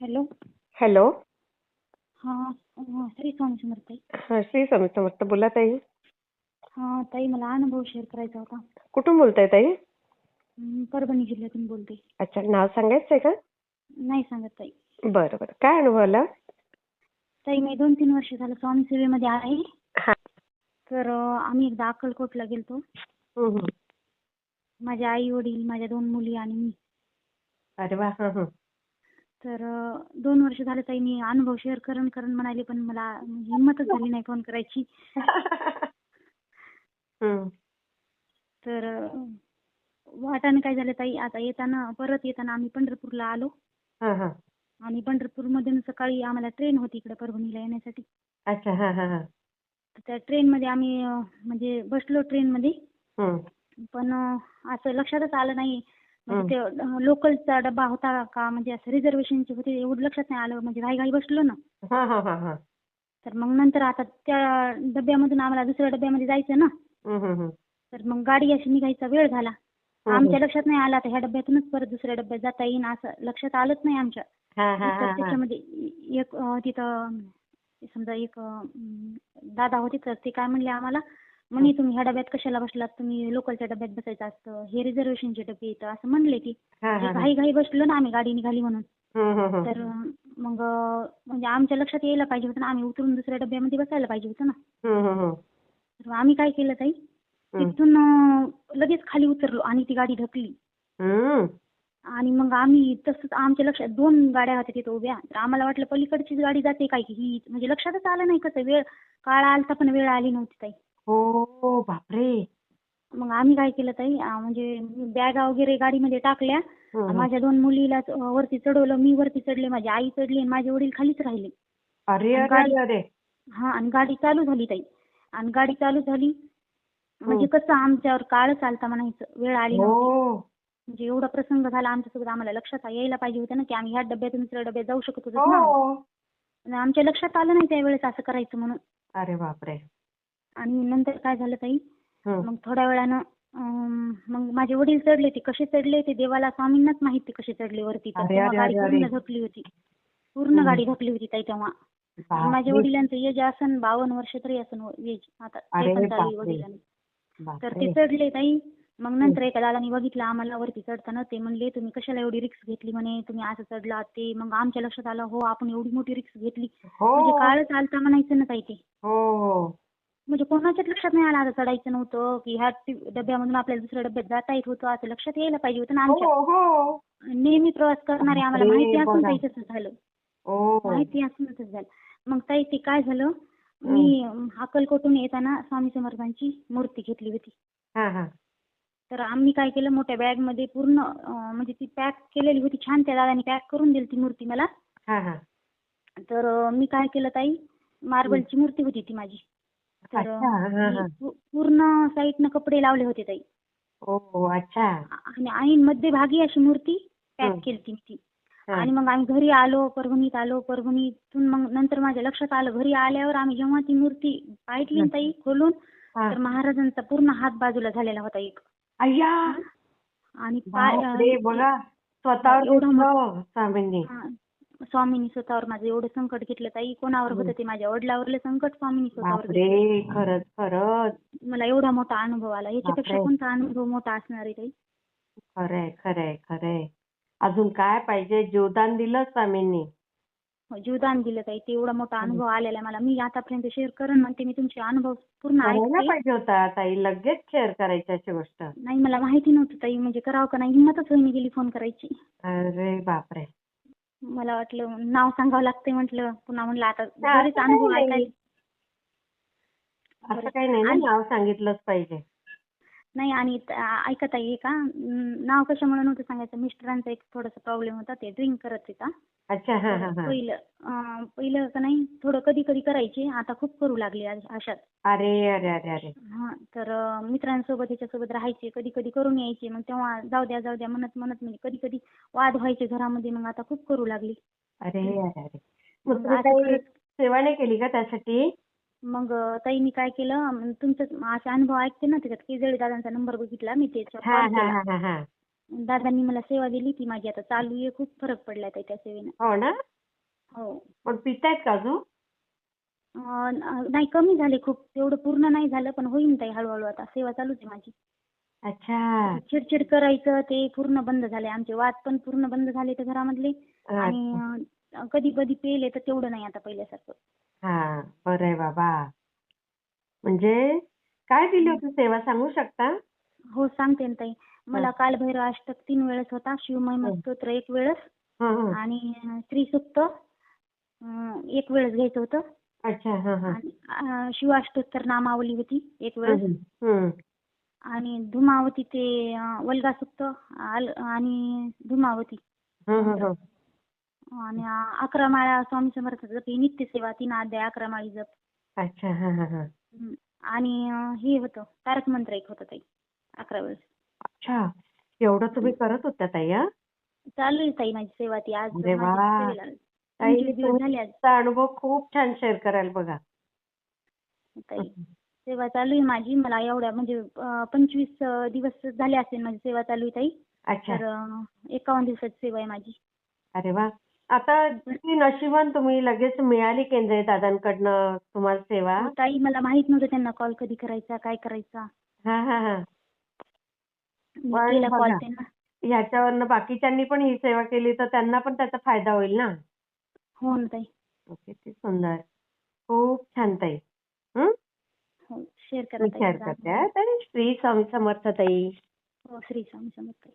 Hello. Hello. हा श्री स्वामी समर्थ हा श्री स्वामी समर्थ बोला ताई. हा ताई मला अनुभव शेअर करायचा होता. कुठून बोलताय ताई? परभणी जिल्ह्यातून बोलते. अच्छा नाव सांगायचंय का? नाही सांगत ताई. बरं बरं. काय अनुभव आला? ताई मी दोन तीन वर्ष झालं स्वामी सेवेमध्ये आहे. हा. तर अं, आम्ही एकदा अक्कलकोटला गेलतो. हम्म, हम्म. माझे आई वडील माझ्या दोन मुली आणि मी. अरे वा तर दोन वर्ष झालं ताई मी अनुभव शेअर करण करण म्हणाले पण मला म्हणजे हिंमतच झाली नाही फोन करायची. तर वाटाने काय झालं ताई आता येताना परत येताना आम्ही पंढरपूरला आलो. हा हा. आणि पंढरपूरमधून सकाळी आम्हाला ट्रेन होती इकडे परभणीला येण्यासाठी. अच्छा हा हा हा. त्या ट्रेनमध्ये आम्ही अं, म्हणजे बसलो ट्रेनमध्ये हम्म. पण असं लक्षातच आलं नाही ते अं, लोकलचा डब्बा होता का? म्हणजे असं रिझर्वेशनचे होते एवढं लक्षात नाही आलं. म्हणजे घाई घाई बसलो ना. हा हा हा हा. तर मग नंतर आता त्या डब्यामधून आम्हाला दुसऱ्या डब्यामध्ये जायचं ना. हम्म, हम्म, हम्म. तर मग गाडी अशी निघायचा वेळ झाला. आमच्या लक्षात नाही आलं. आता ह्या डब्यातूनच परत दुसऱ्या डब्यात जाता येईन असं लक्षात आलंच नाही आमच्या. हा हा तर हा हा. त्याच्यामध्ये एक अं, तिथं समजा एक अं, दादा होते तर ते काय म्हणले आम्हाला म्हणे तुम्ही ह्या डब्यात कशाला बसलात तुम्ही लोकलच्या डब्यात बसायचं असतं हे रिझर्वेशनचे डबे येतं असं म्हणले ती हा. घाई घाई बसलो ना आम्ही गाडी निघाली म्हणून. तर मग म्हणजे आमच्या लक्षात यायला पाहिजे होतं ना आम्ही उतरून दुसऱ्या डब्यामध्ये बसायला पाहिजे होतं ना. तर आम्ही काय केलं ताई. तिथून लगेच खाली उतरलो आणि ती गाडी ढकली. आणि मग आम्ही तसंच आमच्या लक्षात दोन गाड्या होत्या तिथे उभ्या तर आम्हाला वाटलं पलीकडचीच गाडी जाते काय की ही म्हणजे लक्षातच आलं नाही कसं वेळ काळ आलता पण वेळ आली नव्हती ताई हो बापरे. मग आम्ही काय केलं ताई? अं, म्हणजे बॅगा वगैरे गाडीमध्ये टाकल्या. माझ्या दोन मुलीला वरती चढवलं. मी वरती चढले. माझी आई चढली आणि माझे वडील खालीच राहिले. अरे अरे गाडी- अरे. अरे हा आणि गाडी चालू झाली ताई. आणि गाडी चालू झाली. म्हणजे कसं आमच्यावर काळ चालता म्हणायचं. वेळ आली नव्हती. हो म्हणजे एवढा प्रसंग झाला आमच्यासोबत. आम्हाला लक्षात यायला पाहिजे होतं ना की आम्ही ह्या डब्यातून दुसऱ्या डब्यात जाऊ शकत होतो ना. हो. आणि आमच्या लक्षात आलं नाही त्यावेळेस असं करायचं म्हणून. अरे बापरे. आणि नंतर काय झालं ताई. मग थोड्या वेळानं मग माझे वडील चढले ते कसे चढले ते देवाला स्वामींनाच माहीत ते कसे चढले वरती. तर तेव्हा गाडी पूर्ण. धकली होती. पूर्ण गाडी धकली होती ताई तेव्हा. माझ्या. वडिलांचं एज असन बावन्न वर्ष तरी असन एज आता. वडिलांनी. तर. ते चढले ताई. मग नंतर एका दादानी बघितलं आम्हाला वरती चढताना ते म्हणले तुम्ही कशाला एवढी रिक्स घेतली म्हणे? तुम्ही असं चढलात ते. मग आमच्या लक्षात आलं हो आपण एवढी मोठी रिक्स घेतली. म्हणजे हो काळ चालता म्हणायचं ना ताई ते. हो हो. म्हणजे कोणाच्याच लक्षात नाही आलं आता चढायचं नव्हतं की ह्या टी- डब्यामधून आपल्याला दुसऱ्या डब्यात जाता येत होतं असं लक्षात यायला पाहिजे होतं ना आमच्या. हो हो. नेहमी प्रवास करणारे आम्हाला माहिती असून बघा. झालं. हो. माहिती असून तसं झालं. मग ताई ते काय झालं? मी अं, अक्कलकोटून येताना स्वामी समर्थांची मूर्ती घेतली होती. हा हा. तर आम्ही काय केलं? मोठ्या बॅगमध्ये पूर्ण अं, म्हणजे ती पॅक केलेली होती छान त्या दादाने पॅक करून दिली ती मूर्ती मला. हा हा. तर अं, मी काय केलं ताई? मार्बलची मूर्ती होती ती माझी. तर अच्छा, मी. पू- पूर्ण साईडनं कपडे लावले होते ताई अच्छा आणि ऐन मध्यभागी अशी मूर्ती पॅक. केली ती हा. आणि मग आम्ही घरी आलो परभणीत आलो परभणीतून मग नंतर माझ्या लक्षात आलं घरी आल्यावर आम्ही जेव्हा ती मूर्ती पाहिली ना ताई खोलून. तर महाराजांचा पूर्ण हात बाजूला झालेला होता एक अय्या आणि पाय बापरे बघा स्वतःवर एवढा स्वामींनी हा. स्वामींनी स्वतःवर माझं एवढं संकट घेतलं ताई. कोणावर होतं ते माझ्या वडिलावरलं संकट स्वामींनी स्वतःवर घेतलं. बापरे खरंच खरंच. मला एवढा मोठा अनुभव आला. याच्यापेक्षा बापरे. कोणता अनुभव मोठा असणार आहे ताई? खरंय खरंय खरंय. अजून काय पाहिजे? जीवदान दिलं स्वामींनी? हो, जीवदान दिलं ताई. ते एवढा मोठा अनुभव आलेला आहे मला. मी आतापर्यंत शेअर करण म्हणते मी तुमचे अनुभव पूर्ण करायला ऐकते. पाहिजे होता ताई. लगेच शेअर करायची अशी गोष्ट. नाही मला माहिती नव्हतं ताई. म्हणजे करावं का नाही? हिंमतच होईना गेली फोन करायची. अरे बापरे. मला वाटलं नाव सांगावं लागतंय म्हटलं पुन्हा म्हणलं आता बरेच असं अनुभव काही नाही. ऐकायला असं काही नाही ना नाव सांगितलंच पाहिजे नाही आणि ऐका ताई का? नाव कशामुळे नव्हतं सांगायचं? मिस्टरांचा एक थोडासा प्रॉब्लेम होता ते ड्रिंक करत होता. अच्छा हा हा हा. पहिलं अं, पहिलं का नाही थोडं कधी कधी करायचे आता खूप करू लागले अश- अशात अरे अरे अरे अरे. हा तर अं, मित्रांसोबत ह्याच्यासोबत राहायचे कधी कधी करून यायचे मग तेव्हा जाऊ द्या जाऊ द्या म्हणत म्हणत म्हणजे कधी कधी वाद व्हायचे घरामध्ये मग आता खूप करू लागली. अरे अरे अरे. मग मग तुम्ही असं काही करत- सेवा नाही केली का त्यासाठी? मग ताई मी काय केलं तुमचं असे अनुभव ऐकते ना त्याच्यात केजळे दादांचा नंबर बघितला मी त्याच्यावर दादांनी मला सेवा दिली ती माझी आता चालू आहे खूप फरक पडला ताई त्या सेवेनं. हो ना? हो. पण पितायत का अजून? नाही कमी झाले खूप. तेवढं पूर्ण नाही झालं पण होईन ताई हळूहळू आता. सेवा चालूच आहे माझी. अच्छा. चिडचिड करायचं ते पूर्ण बंद झाले. आमचे वाद पण पूर्ण बंद झाले तर घरामधले. आणि कधी कधी पेले तर तेवढं नाही आता पहिल्यासारखं. हा बरं आहे बाबा. म्हणजे काय दिली होती सेवा सांगू शकता? हो सांगते ना ताई. मला कालभैरव अष्टक तीन वेळेस होता शिवमहिमा हं. स्तोत्र एक वेळेस हं, हं. आणि श्रीसुक्त अं, एक वेळेस घ्यायचं होतं. अच्छा हा हा. आणि अं, शिवाष्टोत्तर नामावली होती एक वेळेस. हम्म. आणि धुमावती ते अं, वल्गा सुक्त आल- आणि धुमावती. हं, हं, हं. आणि अकरा माळा स्वामी समर्थ जप ही नित्यसेवा तीन अध्याय अकरा माळी जप. अच्छा हा हा हा हं. आणि अं, हे होतं तारक मंत्र एक होतं ताई अकरा वेळेस अच्छा एवढं तुम्ही करत होत्या ताई हा? चालू आहे ताई माझी सेवा ती आज अरे माझी वा. सेवेला ताई पंचवीस दिवस झाले आज. तुमचा अनुभव खूप छान शेअर कराल बघा. ताई सेवा चालू आहे माझी मला एवढ्या म्हणजे अं, पंचवीस अं, दिवस झाले असेल माझी सेवा चालू आहे ताई. अच्छा. तर अं, एकावन्न दिवसाची सेवा आहे माझी. अरे वा. आता किती नशिबान तुम्ही लगेच मिळाली केंद्रे दादांकडनं तुम्हाला सेवा? हो, ताई मला माहीत नव्हतं त्यांना कॉल कधी करायचा काय करायचा. हा हा हा. मी पण केला कॉल बघा. त्यांना. ह्याच्यावरनं बाकीच्यांनी पण ही सेवा केली तर त्यांना पण त्याचा फायदा होईल ना? हो ना ताई. किती सुंदर. खूप छान ताई. हं? हो शेअर करा मी ताई. शेअर जरा. करते हा. ताई. श्री स्वामी समर्थ ताई. हो श्री स्वामी समर्थ